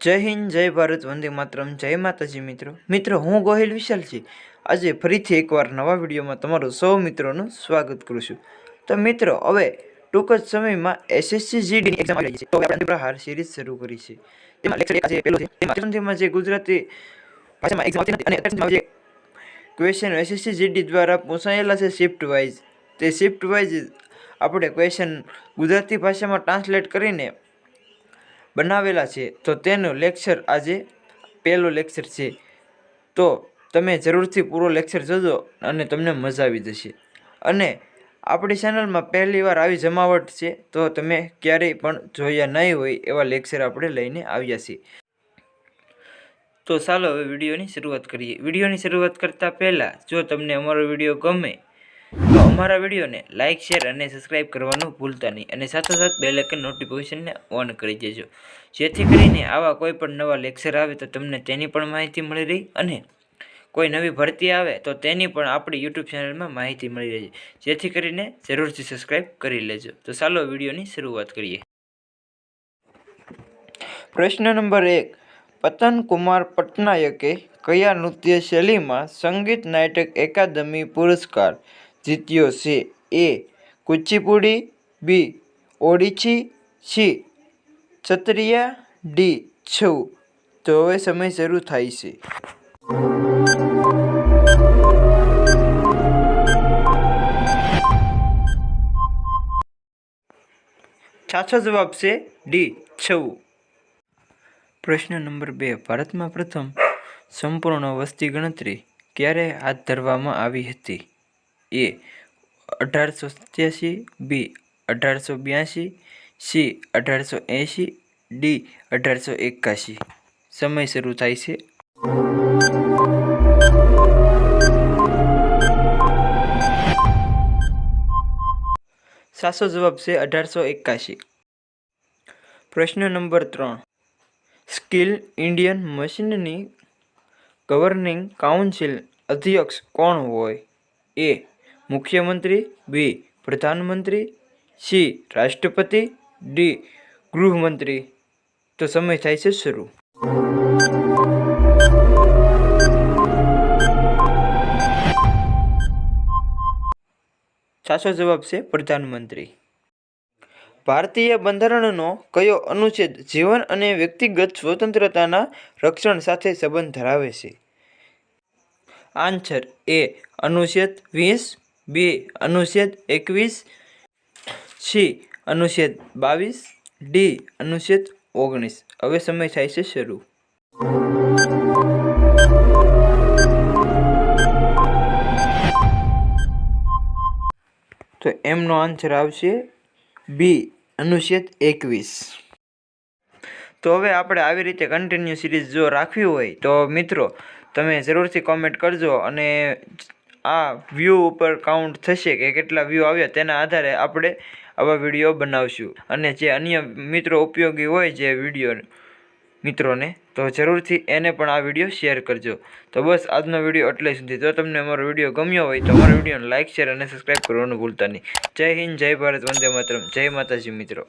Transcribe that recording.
જય હિન્દ, જય ભારત, વંદે માતરમ, જય માતાજી મિત્રો. મિત્રો, હું ગોહિલ વિશાલ છે. આજે ફરીથી એકવાર નવા વિડીયોમાં તમારું સૌ મિત્રોનું સ્વાગત કરું છું. તો મિત્રો, હવે ટૂંક જ સમયમાં એસએસસી જીડીની એક્ઝામ આવી છે. તો આપણે પ્રહાર સિરીઝ શરૂ કરી છે. તેમાં લેક્ચર એક આજે છે. તેમાં જે ગુજરાતી ભાષામાં એક્ઝામ આવતી અને જે ક્વેશ્ચન એસએસસી જીડી દ્વારા પૂછાયેલા છે શિફ્ટ વાઇઝ તે શિફ્ટ વાઇઝ આપણે ક્વેશ્ચન ગુજરાતી ભાષામાં ટ્રાન્સલેટ કરીને બનાવેલા છે. તો તેનું લેક્ચર આજે પહેલો લેક્ચર છે. તો તમે જરૂરથી પૂરો લેક્ચર જોજો અને તમને મજા આવી જશે. અને આપણી ચેનલમાં પહેલીવાર આવી જમાવટ છે, તો તમે ક્યારેય પણ જોયા નહીં હોય એવા લેક્ચર આપણે લઈને આવ્યા છીએ. તો ચાલો હવે વિડીયોની શરૂઆત કરીએ. વિડીયોની શરૂઆત કરતાં પહેલાં જો તમને અમારો વીડિયો ગમે તો અમારા વિડીયોને લાઇક શેર અને સબસ્ક્રાઇબ કરવાનું ભૂલતા નહીં અને સાથોસાથ બે લેકન નોટિફિકેશનને ઓન કરી દેજો. જેથી કરીને આવા કોઈ પણ નવા લેક્ચર આવે તો તમને તેની પણ માહિતી મળી રહી અને કોઈ નવી ભરતી આવે તો તેની પણ આપણી યુટ્યુબ ચેનલમાં માહિતી મળી રહી. જેથી કરીને જરૂરથી સબસ્ક્રાઇબ કરી લેજો. તો ચાલો વિડીયોની શરૂઆત કરીએ. પ્રશ્ન નંબર એક. પતન કુમાર પટનાયકે કયા નૃત્ય શૈલીમાં સંગીત નાટક એકાદમી પુરસ્કાર જીત્યો છે. A Kuchipudi B Odissi C Sattriya D Chhau. તો હવે સમય શરૂ થાય છે. સાચો જવાબ છે ડી છઉ. પ્રશ્ન નંબર બે. ભારતમાં પ્રથમ સંપૂર્ણ વસ્તી ગણતરી ક્યારે હાથ ધરવામાં આવી હતી? એ અઢારસો સત્યાસી, બી અઢારસો બ્યાસી, સી અઢારસો એંશી, ડી અઢારસો એકાશી સમય શરૂ થાય છે. સાચો જવાબ છે અઢારસો એકાશી પ્રશ્ન નંબર ત્રણ. સ્કિલ ઇન્ડિયન મશીનની ગવર્નિંગ કાઉન્સિલ અધ્યક્ષ કોણ હોય? એ મુખ્યમંત્રી બી. પ્રધાનમંત્રી, સી. રાષ્ટ્રપતિ, ડી. ગૃહમંત્રી. તો સમય થાય છે શરૂ. સાચો જવાબ છે પ્રધાનમંત્રી. ભારતીય બંધારણનો કયો અનુચ્છેદ જીવન અને વ્યક્તિગત સ્વતંત્રતાના રક્ષણ સાથે સંબંધ ધરાવે છે? આન્સર એ અનુચ્છેદ વીસ બી અનુચ્છેદ એકવીસ, સી અનુચ્છેદ બાવીસ, ડી અનુચ્છેદ ઓગણીસ. હવે સમય થાય છે શરૂ. તો એમનો આન્સર આવશે બી અનુચ્છેદ એકવીસ. તો હવે આપણે આવી રીતે કન્ટિન્યુ સિરીઝ જો રાખવી હોય તો મિત્રો તમે જરૂરથી કોમેન્ટ કરજો અને આ વ્યૂ ઉપર કાઉન્ટ થશે કે કેટલા વ્યૂ આવ્યા તેના આધારે આપણે આવા વીડિયો બનાવશું. અને જે અન્ય મિત્રો ઉપયોગી હોય જે વીડિયો મિત્રોને, તો જરૂરથી એને પણ આ વીડિયો શેર કરજો. તો બસ આજનો વીડિયો એટલે સુધી. જો તમને અમારો વીડિયો ગમ્યો હોય, તો અમારા વિડીયોને લાઇક શેર અને સબસ્ક્રાઈબ કરવાનું ભૂલતા નહીં. જય હિન્દ, જય ભારત, વંદે માતરમ. જય માતાજી મિત્રો.